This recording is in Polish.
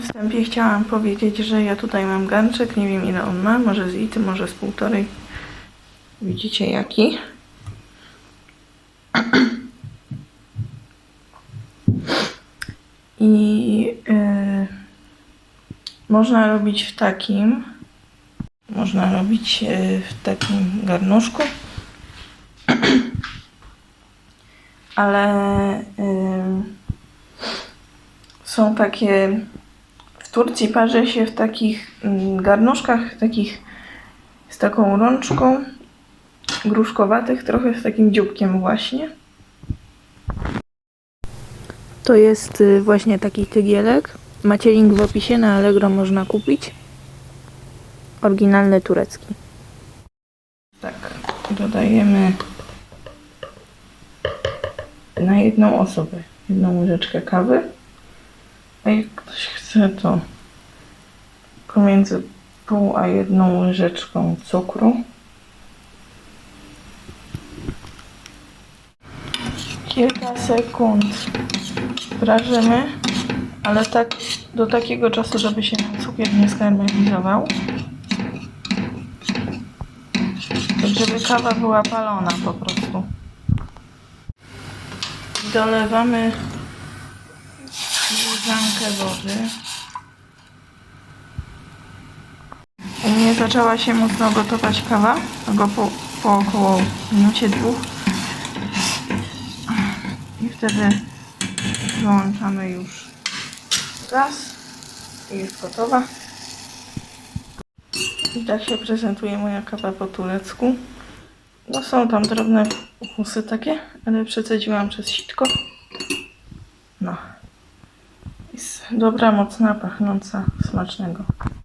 W wstępie chciałam powiedzieć, że ja tutaj mam garnczek, nie wiem ile on ma, może z lity, może z półtorej. Widzicie jaki? I y, można robić w takim, można robić y, w takim garnuszku, ale y, są takie Turcji parzy się w takich mm, garnuszkach, takich z taką rączką, gruszkowatych, trochę z takim dzióbkiem właśnie. To jest y, właśnie taki tygielek. Macie link w opisie, na Allegro można kupić. Oryginalny turecki. Tak, dodajemy na jedną osobę jedną łyżeczkę kawy. A jak ktoś chce, to pomiędzy pół a jedną łyżeczką cukru. Kilka sekund prażymy, ale tak do takiego czasu, żeby się nam cukier nie skarmelizował. Tak, żeby kawa była palona po prostu. Dolewamy filiżankę wody. U mnie zaczęła się mocno gotować kawa, tego po, po około minucie dwóch. I wtedy wyłączamy już gaz i jest gotowa. I tak się prezentuje moja kawa po turecku. No są tam drobne ukusy takie, ale przecedziłam przez sitko. No. Jest dobra, mocna, pachnąca, smacznego.